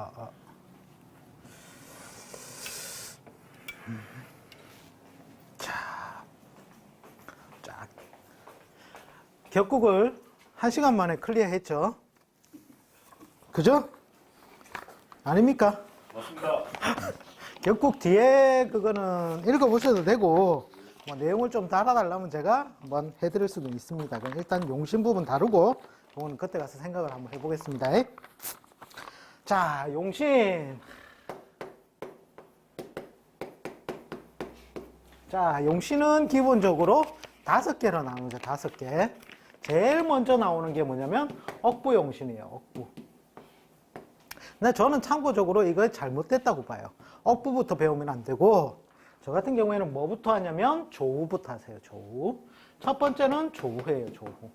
아, 아. 음. 자, 쫙. 격국을 한 시간 만에 클리어했죠? 그죠? 아닙니까? 맞습니다. 격국 뒤에 그거는 읽어보셔도 되고 뭐 내용을 좀 달아달라면 제가 한번 해드릴 수도 있습니다. 그럼 일단 용신 부분 다루고 그거는 그때 가서 생각을 한번 해보겠습니다. 자, 용신. 자, 용신은 기본적으로 다섯 개로 나누죠. 다섯 개. 제일 먼저 나오는 게 뭐냐면 억부 용신이에요. 억부. 근데 저는 참고적으로 이거 잘못됐다고 봐요. 억부부터 배우면 안 되고, 저 같은 경우에는 뭐부터 하냐면 조후부터 하세요. 조후. 첫 번째는 조후예요. 조후.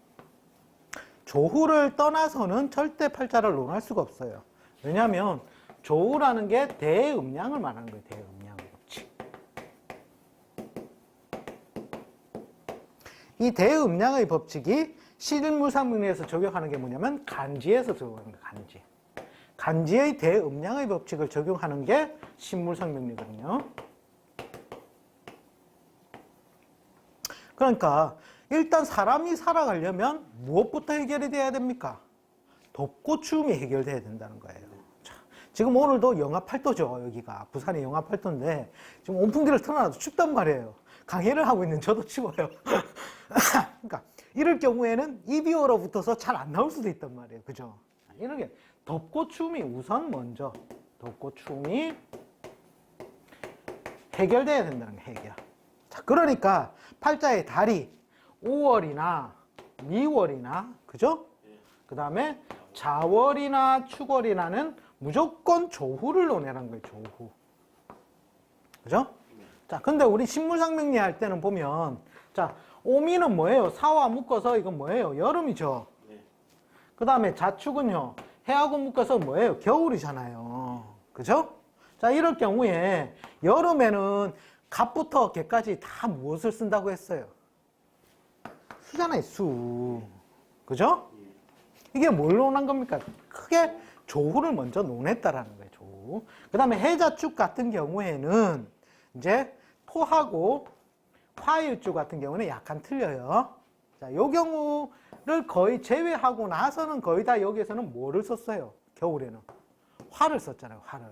조후를 떠나서는 절대 팔자를 논할 수가 없어요. 왜냐하면 조후라는 게 대음량을 말하는 거예요. 대음량 법칙. 이 대음량의 법칙이 실물상명리에서 적용하는 게 뭐냐면 간지에서 적용하는 거예요. 간지. 간지의 대음량의 법칙을 적용하는 게 신물상명리거든요. 그러니까 일단 사람이 살아가려면 무엇부터 해결이 돼야 됩니까? 덥고 추움이 해결돼야 된다는 거예요. 자, 지금 오늘도 영하 8도죠, 여기가. 부산이 영하 8도인데, 지금 온풍기를 틀어놔도 춥단 말이에요. 강의를 하고 있는 저도 추워요. 그러니까, 이럴 경우에는 입이 얼어붙어서 잘 안 나올 수도 있단 말이에요. 그죠? 이렇게 덥고 추움이 우선 먼저, 덥고 추움이 해결돼야 된다는 거 해결. 자, 그러니까 팔자의 달이 5월이나 미월이나 그죠? 그 다음에 자월이나 축월이나는 무조건 조후를 논해라는 거예요. 조후. 그죠? 자, 근데 우리 신물상명리 할 때는 보면 자, 오미는 뭐예요? 사와 묶어서 이건 뭐예요? 여름이죠. 네. 그 다음에 자축은요, 해하고 묶어서 뭐예요? 겨울이잖아요. 그죠? 자, 이럴 경우에 여름에는 갑부터 개까지 다 무엇을 쓴다고 했어요? 수잖아요, 수. 그죠? 이게 뭘 논한 겁니까? 크게 조후를 먼저 논했다라는 거예요, 조후. 그 다음에 해자축 같은 경우에는 이제 토하고 화일주 같은 경우는 약간 틀려요. 자, 요 경우를 거의 제외하고 나서는 거의 다 여기에서는 뭐를 썼어요? 겨울에는. 화를 썼잖아요, 화를.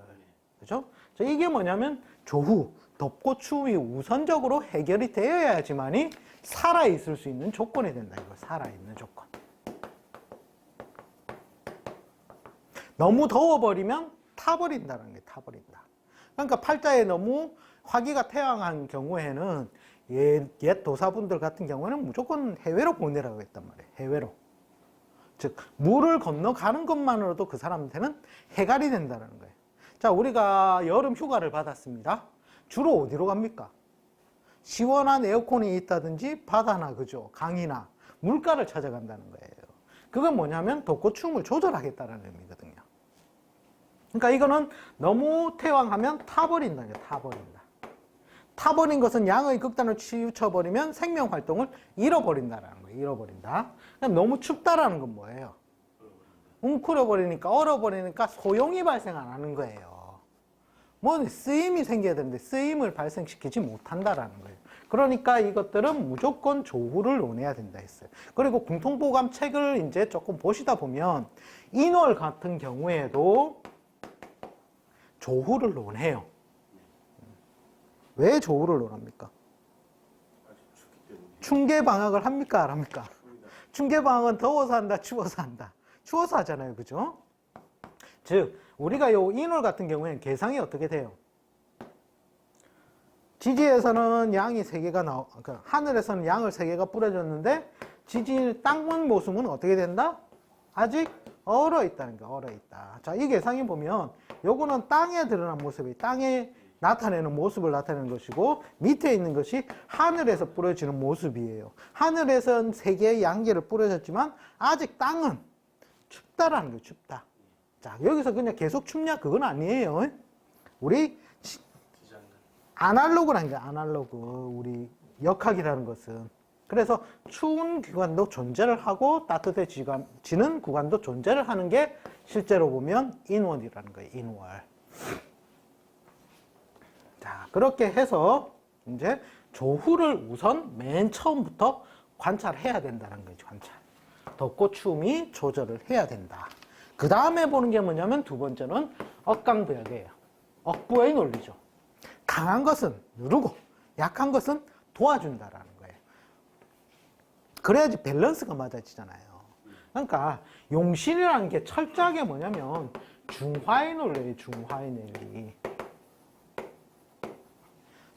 그죠? 자, 이게 뭐냐면 조후, 덥고 추위 우선적으로 해결이 되어야지만이 살아있을 수 있는 조건이 된다. 이거 살아있는 조건. 너무 더워버리면 타버린다는 게 타버린다. 그러니까 팔자에 너무 화기가 태양한 경우에는 옛, 옛 도사분들 같은 경우에는 무조건 해외로 보내라고 했단 말이에요. 해외로. 즉, 물을 건너가는 것만으로도 그 사람한테는 해갈이 된다는 거예요. 자, 우리가 여름 휴가를 받았습니다. 주로 어디로 갑니까? 시원한 에어컨이 있다든지 바다나 그죠? 강이나 물가를 찾아간다는 거예요. 그건 뭐냐면 덥고 추움을 조절하겠다는 의미거든요. 그러니까 이거는 너무 태왕하면 타버린다는 거예요. 타버린다. 타버린 것은 양의 극단을 치우쳐버리면 생명 활동을 잃어버린다라는 거예요. 잃어버린다. 그럼 너무 춥다라는 건 뭐예요? 웅크려버리니까 얼어버리니까 소용이 발생 안 하는 거예요. 뭐 쓰임이 생겨야 되는데 쓰임을 발생시키지 못한다라는 거예요. 그러니까 이것들은 무조건 조후를 논해야 된다 했어요. 그리고 공통보감 책을 이제 조금 보시다 보면 인월 같은 경우에도 조후를 논해요. 왜 조후를 논합니까? 충계 방학을 합니까? 안 합니까? 충계 방학은 더워서 한다, 추워서 한다. 추워서 하잖아요. 그죠? 즉, 우리가 요 인월 같은 경우에는 계상이 어떻게 돼요? 지지에서는 양이 세 개가 나오, 그러니까 하늘에서는 양을 세 개가 뿌려졌는데 지지 땅문 모습은 어떻게 된다? 아직 얼어 있다는 거, 얼어 있다. 자, 이 계상이 보면 요거는 땅에 드러난 모습이 땅에 나타내는 모습을 나타내는 것이고 밑에 있는 것이 하늘에서 뿌려지는 모습이에요. 하늘에선 세 개의 양계를 뿌려졌지만 아직 땅은 춥다라는 거예요. 춥다. 자, 여기서 그냥 계속 춥냐? 그건 아니에요. 우리 아날로그라는 게 아날로그 우리 역학이라는 것은 그래서 추운 기관도 존재를 하고 따뜻해지는 구간도 존재를 하는 게 실제로 보면 인월이라는 거예요. 인월. 자, 그렇게 해서 이제 조후를 우선 맨 처음부터 관찰해야 된다는 거죠. 관찰. 덥고 추움이 조절을 해야 된다. 그 다음에 보는 게 뭐냐면 두 번째는 억강부약이에요. 억부의 논리죠. 강한 것은 누르고 약한 것은 도와준다라는. 그래야지 밸런스가 맞아지잖아요. 그러니까 용신이라는 게 철저하게 뭐냐면 중화의 논리예요. 중화의 논리.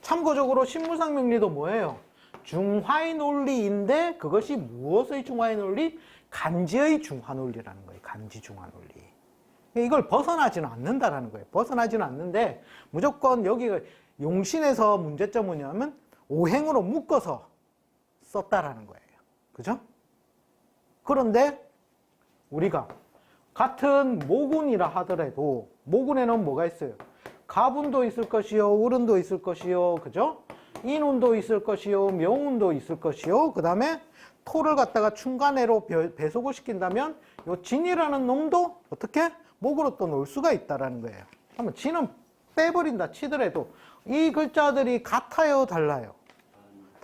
참고적으로 신무상 명리도 뭐예요? 중화의 논리인데 그것이 무엇의 중화의 논리? 간지의 중화 논리라는 거예요. 간지 중화 논리. 이걸 벗어나지는 않는다라는 거예요. 벗어나지는 않는데 무조건 여기가 용신에서 문제점은 뭐냐면 오행으로 묶어서 썼다라는 거예요. 그죠? 그런데 우리가 같은 모군이라 하더라도 모군에는 뭐가 있어요? 가분도 있을 것이요, 을운도 있을 것이요, 그죠? 인운도 있을 것이요, 명운도 있을 것이요. 그 다음에 토를 갖다가 중간에로 배- 배속을 시킨다면 요 진이라는 놈도 어떻게 목으로 또 놓을 수가 있다라는 거예요. 그러면 진은 빼버린다 치더라도 이 글자들이 같아요, 달라요?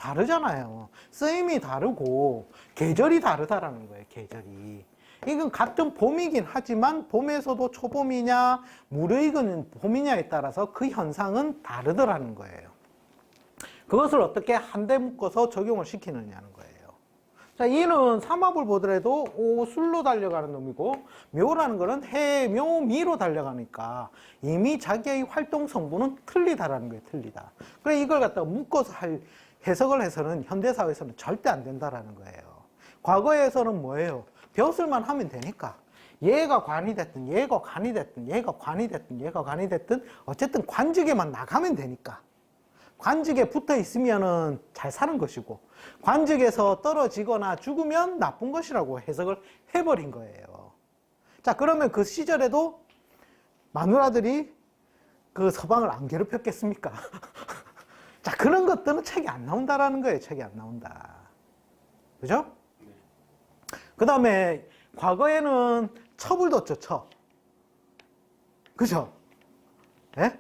다르잖아요. 쓰임이 다르고 계절이 다르다라는 거예요. 계절이. 이건 같은 봄이긴 하지만 봄에서도 초봄이냐 무르익은 봄이냐에 따라서 그 현상은 다르더라는 거예요. 그것을 어떻게 한데 묶어서 적용을 시키느냐는 거예요. 자, 이는 삼합을 보더라도 오술로 달려가는 놈이고 묘라는 거는 해, 묘, 미로 달려가니까 이미 자기의 활동 성분은 틀리다라는 거예요. 틀리다. 그래 이걸 갖다가 묶어서 할 해석을 해서는 현대 사회에서는 절대 안 된다라는 거예요. 과거에서는 뭐예요? 벼슬만 하면 되니까. 얘가 관이 됐든 얘가 관이 됐든 얘가 관이 됐든 얘가 관이 됐든 어쨌든 관직에만 나가면 되니까. 관직에 붙어 있으면은 잘 사는 것이고 관직에서 떨어지거나 죽으면 나쁜 것이라고 해석을 해버린 거예요. 자 그러면 그 시절에도 마누라들이 그 서방을 안 괴롭혔겠습니까? 자 그런 것들은 책이 안 나온다라는 거예요. 책이 안 나온다. 그죠? 그 다음에 과거에는 첩을 뒀죠. 첩. 그죠? 예?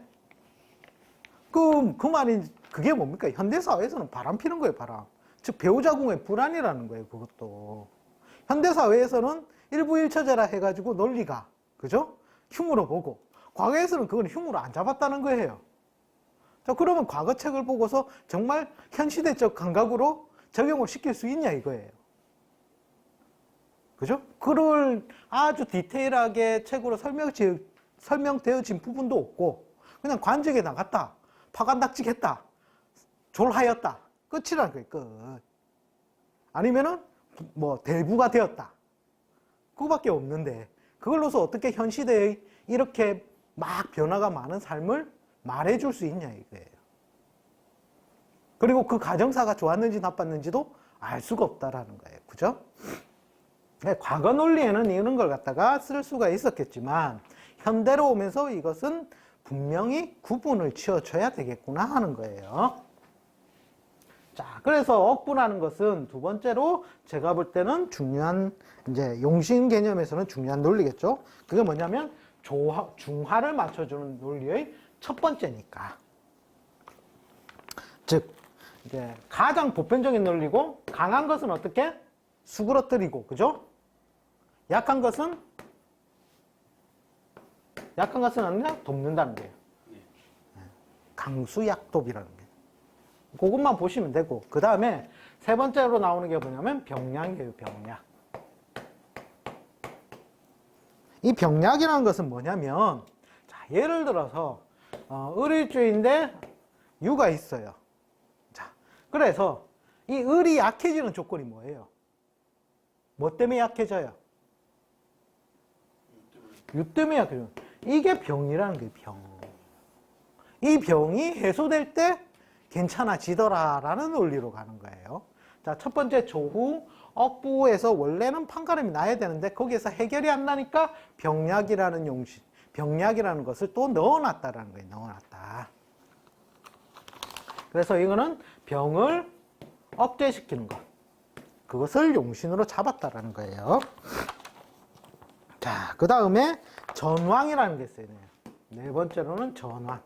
그, 그 말이, 그게 뭡니까? 현대사회에서는 바람 피는 거예요, 바람. 즉, 배우자궁의 불안이라는 거예요, 그것도. 현대사회에서는 일부일처제라 해가지고 논리가, 그죠? 흉으로 보고. 과거에서는 그건 흉으로 안 잡았다는 거예요. 자, 그러면 과거 책을 보고서 정말 현시대적 감각으로 적용을 시킬 수 있냐, 이거예요. 그죠? 그걸 아주 디테일하게 책으로 설명지, 설명되어진 부분도 없고, 그냥 관직에 나갔다. 파간닥직했다. 졸하였다. 끝이라는 거예요, 끝. 아니면은, 뭐, 대부가 되었다. 그거밖에 없는데, 그걸로서 어떻게 현 시대의 이렇게 막 변화가 많은 삶을 말해줄 수 있냐, 이거예요. 그리고 그 가정사가 좋았는지 나빴는지도 알 수가 없다라는 거예요. 그죠? 네, 과거 논리에는 이런 걸 갖다가 쓸 수가 있었겠지만, 현대로 오면서 이것은 분명히 구분을 지어줘야 되겠구나 하는 거예요. 자, 그래서 억부라는 것은 두 번째로 제가 볼 때는 중요한, 이제 용신 개념에서는 중요한 논리겠죠. 그게 뭐냐면 조화, 중화를 맞춰주는 논리의 첫 번째니까. 즉, 이제 가장 보편적인 논리고 강한 것은 어떻게? 수그러뜨리고, 그죠? 약한 것은 약한 것은 아니라 돕는다는 거예요. 강수약독이라는 게. 그것만 보시면 되고, 그 다음에 세 번째로 나오는 게 뭐냐면 병약이에요, 병약. 이 병약이라는 것은 뭐냐면, 자, 예를 들어서, 어, 을일주인데 유가 있어요. 자, 그래서 이 을이 약해지는 조건이 뭐예요? 뭐 때문에 약해져요? 유 때문에 약해져요. 이게 병이라는 게 병. 이 병이 해소될 때 괜찮아지더라라는 논리로 가는 거예요. 자, 첫 번째 조후 억부에서 원래는 판가름이 나야 되는데 거기에서 해결이 안 나니까 병약이라는 용신, 병약이라는 것을 또 넣어놨다라는 거예요. 넣어놨다. 그래서 이거는 병을 억제시키는 것. 그것을 용신으로 잡았다라는 거예요. 자, 그 다음에 전왕이라는 게 있어요. 네 번째로는 전왕.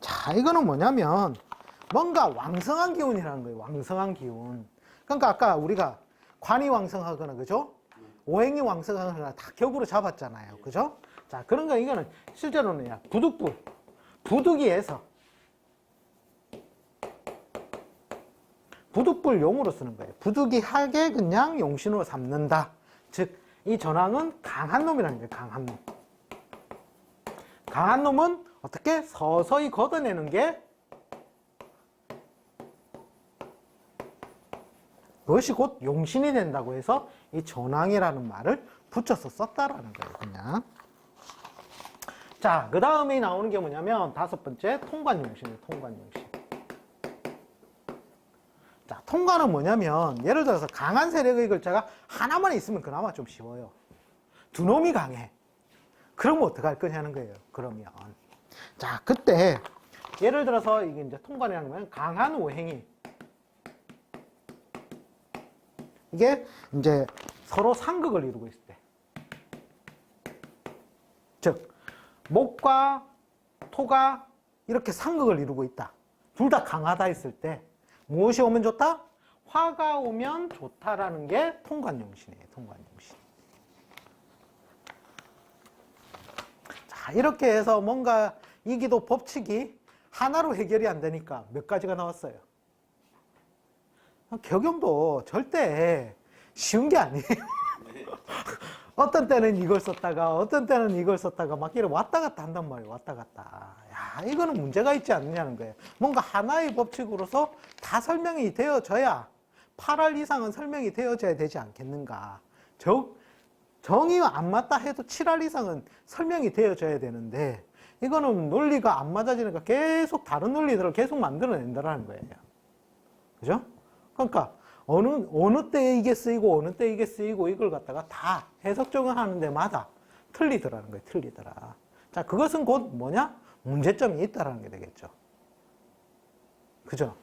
자, 이거는 뭐냐면 뭔가 왕성한 기운이라는 거예요. 왕성한 기운. 그러니까 아까 우리가 관이 왕성하거나 그죠? 오행이 왕성하거나 다 격으로 잡았잖아요. 그죠? 자, 그런 거 이거는 실제로는요. 부득불. 부득이에서 부득불 용으로 쓰는 거예요. 부득이하게 그냥 용신으로 삼는다. 즉, 이 전황은 강한 놈이라는 거예요. 강한 놈. 강한 놈은 어떻게 서서히 걷어내는 게 그것이 곧 용신이 된다고 해서 이 전황이라는 말을 붙여서 썼다라는 거예요. 그냥. 자, 그 다음에 나오는 게 뭐냐면 다섯 번째 통관용신이에요. 통관용신. 자, 통관은 뭐냐면 예를 들어서 강한 세력의 글자가 하나만 있으면 그나마 좀 쉬워요. 두 놈이 강해. 그러면 어떡할 거냐는 거예요. 그러면. 자, 그때 예를 들어서 이게 이제 통관이라는 건 강한 오행이 이게 이제 서로 상극을 이루고 있을 때. 즉, 목과 토가 이렇게 상극을 이루고 있다. 둘 다 강하다 했을 때 무엇이 오면 좋다? 화가 오면 좋다라는 게 통관용신이에요. 통관용신. 자, 이렇게 해서 뭔가 이기도 법칙이 하나로 해결이 안 되니까 몇 가지가 나왔어요. 격용도 절대 쉬운 게 아니에요. 어떤 때는 이걸 썼다가 어떤 때는 이걸 썼다가 막 이렇게 왔다 갔다 한단 말이에요. 왔다 갔다. 야, 이거는 문제가 있지 않느냐는 거예요. 뭔가 하나의 법칙으로서 다 설명이 되어져야 8할 이상은 설명이 되어져야 되지 않겠는가. 정, 정이 안 맞다 해도 7할 이상은 설명이 되어져야 되는데 이거는 논리가 안 맞아지니까 계속 다른 논리들을 계속 만들어낸다라는 거예요. 그죠? 그러니까 어느 어느 때 이게 쓰이고 어느 때 이게 쓰이고 이걸 갖다가 다 해석 적용하는 데마다 틀리더라는 거예요. 틀리더라. 자, 그것은 곧 뭐냐? 문제점이 있다라는 게 되겠죠. 그죠?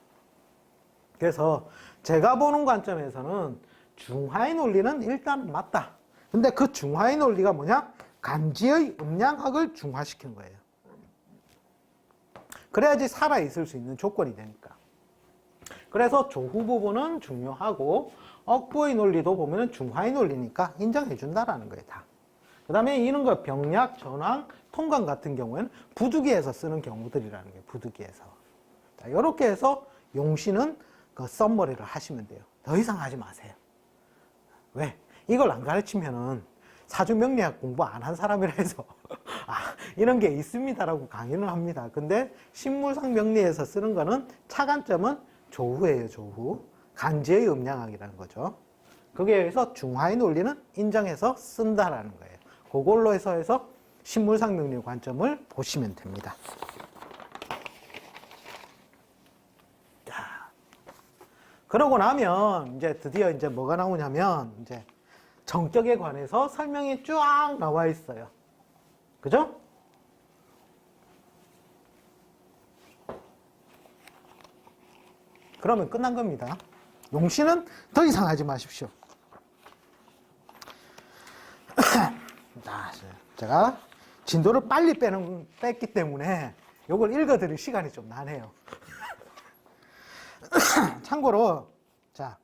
그래서 제가 보는 관점에서는 중하의 논리는 일단 맞다. 근데 그 중하의 논리가 뭐냐? 간지의 음양학을 중화시킨 거예요. 그래야지 살아있을 수 있는 조건이 되니까. 그래서 조후 부분은 중요하고 억부의 논리도 보면은 중하의 논리니까 인정해 준다라는 거예요, 다. 그 다음에 이런 거 병약, 전황, 통관 같은 경우에는 부득이해서 쓰는 경우들이라는 거예요, 부득이해서. 자, 이렇게 해서 용신은 그 썸머리를 하시면 돼요. 더 이상 하지 마세요. 왜? 이걸 안 가르치면은 사주명리학 공부 안 한 사람이라 해서 아, 이런 게 있습니다라고 강의를 합니다. 근데 신물상 명리에서 쓰는 거는 차관점은 조후예요, 조후. 간지의 음양학이라는 거죠. 거기에 의해서 중화의 논리는 인정해서 쓴다라는 거예요. 그걸로 해서 해서 신물상 명리 관점을 보시면 됩니다. 자, 그러고 나면 이제 드디어 이제 뭐가 나오냐면 이제 정격에 관해서 설명이 쫙 나와 있어요. 그죠? 그러면 끝난 겁니다. 용신은 더 이상 하지 마십시오. 자, 제가 진도를 빨리 빼는, 뺐기 때문에 이걸 읽어드릴 시간이 좀 나네요. 참고로, 자,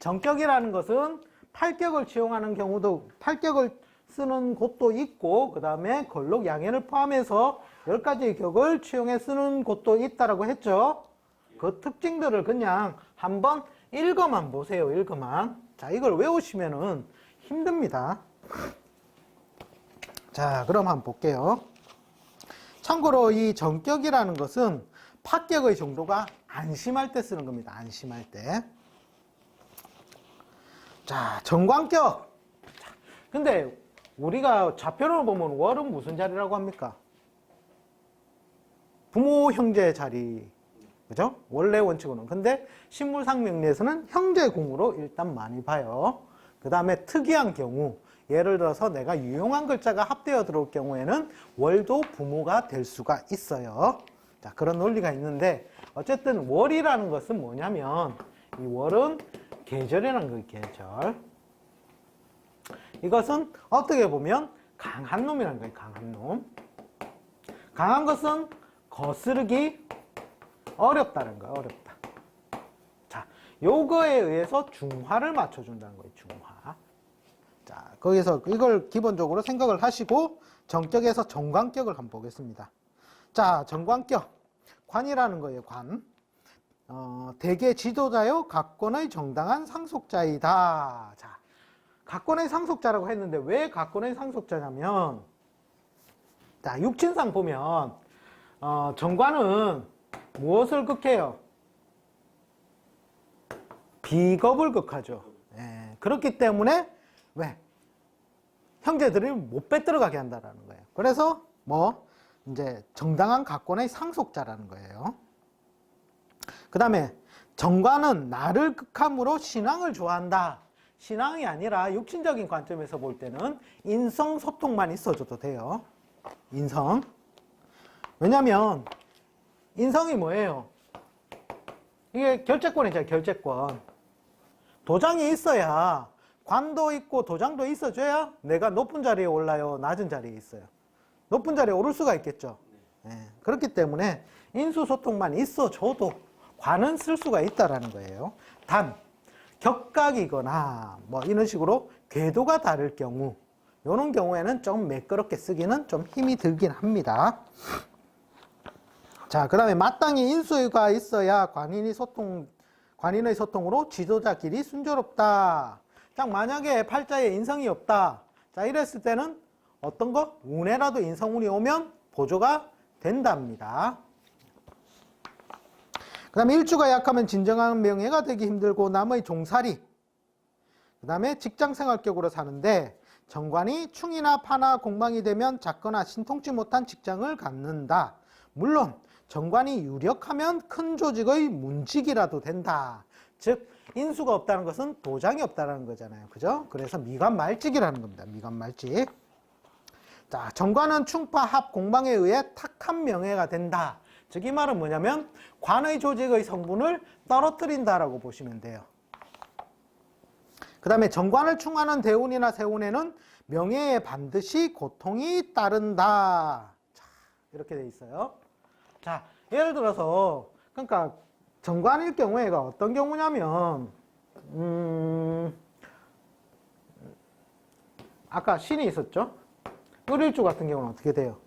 정격이라는 것은 팔격을 채용하는 경우도, 팔격을 쓰는 곳도 있고, 그 다음에 걸록 양해를 포함해서 10가지의 격을 채용해 쓰는 곳도 있다라고 했죠. 그 특징들을 그냥 한번 읽어만 보세요. 읽어만. 자, 이걸 외우시면은 힘듭니다. 자, 그럼 한번 볼게요. 참고로 이 정격이라는 것은 파격의 정도가 안심할 때 쓰는 겁니다. 안심할 때. 자, 정광격. 자, 근데 우리가 좌표를 보면 월은 무슨 자리라고 합니까? 부모 형제 자리. 그죠? 원래 원칙으로는. 근데 신물상 명리에서는 형제궁으로 일단 많이 봐요. 그 다음에 특이한 경우, 예를 들어서 내가 유용한 글자가 합되어 들어올 경우에는 월도 부모가 될 수가 있어요. 자, 그런 논리가 있는데, 어쨌든 월이라는 것은 뭐냐면, 이 월은 계절이라는 거예요, 계절. 이것은 어떻게 보면 강한 놈이라는 거예요, 강한 놈. 강한 것은 거스르기 어렵다는 거예요, 어렵다. 자, 요거에 의해서 중화를 맞춰준다는 거예요, 중화. 자, 거기서 이걸 기본적으로 생각을 하시고 정격에서 정관격을 한번 보겠습니다. 자, 정관격. 관이라는 거예요, 관. 어, 대개 지도자요, 각권의 정당한 상속자이다. 자, 각권의 상속자라고 했는데 왜 각권의 상속자냐면, 자, 육친상 보면, 어, 정관은 무엇을 극해요? 비겁을 극하죠. 예, 그렇기 때문에 왜? 형제들을 못 빼들어가게 한다라는 거예요. 그래서 뭐 이제 정당한 각권의 상속자라는 거예요. 그 다음에 정관은 나를 극함으로 신앙을 좋아한다. 신앙이 아니라 육신적인 관점에서 볼 때는 인성 소통만 있어줘도 돼요. 인성. 왜냐면 인성이 뭐예요? 이게 결재권이잖아요, 결재권. 도장이 있어야 관도 있고 도장도 있어줘야 내가 높은 자리에 올라요, 낮은 자리에 있어요. 높은 자리에 오를 수가 있겠죠. 예, 그렇기 때문에 인수소통만 있어줘도 관은 쓸 수가 있다라는 거예요. 단 격각이거나 뭐 이런 식으로 궤도가 다를 경우 이런 경우에는 좀 매끄럽게 쓰기는 좀 힘이 들긴 합니다. 자, 그 다음에 마땅히 인수가 있어야 관인이 소통, 관인의 소통으로 지도자끼리 순조롭다. 자, 만약에 팔자에 인성이 없다. 자, 이랬을 때는 어떤 거? 운에라도 인성운이 오면 보조가 된답니다. 그 다음에 일주가 약하면 진정한 명예가 되기 힘들고 남의 종살이. 그 다음에 직장생활격으로 사는데 정관이 충이나 파나 공방이 되면 작거나 신통치 못한 직장을 갖는다. 물론 정관이 유력하면 큰 조직의 문직이라도 된다. 즉 인수가 없다는 것은 도장이 없다는 거잖아요. 그죠? 그래서 미관 말직이라는 겁니다. 미관 말직. 자, 정관은 충파 합 공방에 의해 탁한 명예가 된다. 즉 이 말은 뭐냐면 관의 조직의 성분을 떨어뜨린다라고 보시면 돼요. 그 다음에 정관을 충하는 대운이나 세운에는 명예에 반드시 고통이 따른다. 자, 이렇게 돼 있어요. 자, 예를 들어서, 그러니까 정관일 경우에가 어떤 경우냐면, 음, 아까 신이 있었죠? 을일주 같은 경우는 어떻게 돼요?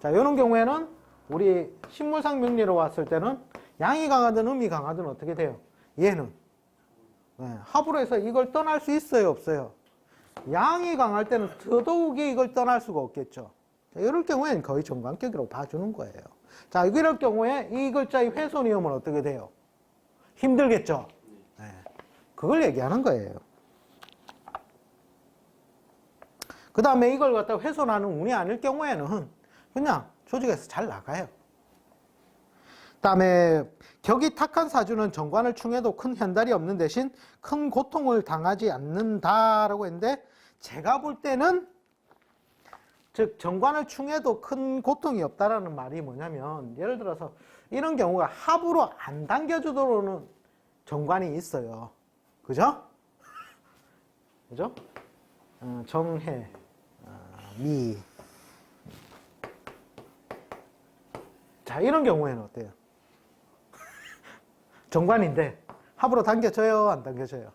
자, 이런 경우에는 우리 신물상 명리로 왔을 때는 양이 강하든 음이 강하든 어떻게 돼요? 얘는 네, 합으로 해서 이걸 떠날 수 있어요, 없어요? 양이 강할 때는 더더욱이 이걸 떠날 수가 없겠죠. 자, 이럴 경우에는 거의 정관격이라고 봐주는 거예요. 자, 이럴 경우에 이 글자의 훼손이 오면 어떻게 돼요? 힘들겠죠? 네, 그걸 얘기하는 거예요. 그 다음에 이걸 갖다 훼손하는 운이 아닐 경우에는 그냥 조직에서 잘 나가요. 그 다음에 격이 탁한 사주는 정관을 충해도 큰 현달이 없는 대신 큰 고통을 당하지 않는다라고 했는데 제가 볼 때는 즉 정관을 충해도 큰 고통이 없다라는 말이 뭐냐면 예를 들어서 이런 경우가 합으로 안 당겨주도록는 정관이 있어요. 그죠? 그죠? 어, 정해, 어, 미. 자, 이런 경우에는 어때요? 정관인데 합으로 당겨져요? 안 당겨져요?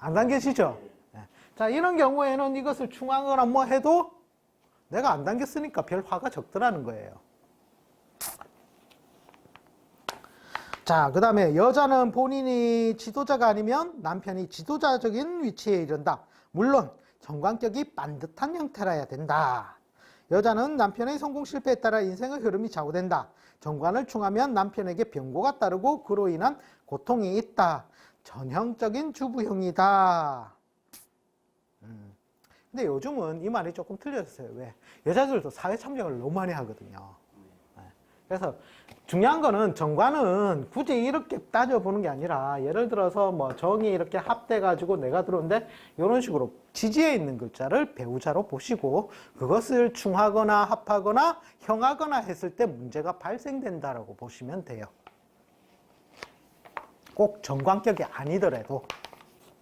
안 당겨지죠? 네. 자, 이런 경우에는 이것을 충항거나 뭐 해도 내가 안 당겼으니까 별 화가 적더라는 거예요. 자, 그 다음에 여자는 본인이 지도자가 아니면 남편이 지도자적인 위치에 이른다. 물론 정관격이 반듯한 형태라야 된다. 여자는 남편의 성공 실패에 따라 인생의 흐름이 좌우된다. 정관을 충하면 남편에게 병고가 따르고 그로 인한 고통이 있다. 전형적인 주부형이다. 음. 근데 요즘은 이 말이 조금 틀려졌어요. 왜? 여자들도 사회 참여를 너무 많이 하거든요. 네. 그래서 중요한 거는 정관은 굳이 이렇게 따져보는 게 아니라 예를 들어서 뭐 정이 이렇게 합돼가지고 내가 들어오는데 이런 식으로 지지에 있는 글자를 배우자로 보시고 그것을 충하거나 합하거나 형하거나 했을 때 문제가 발생된다라고 보시면 돼요. 꼭 정관격이 아니더라도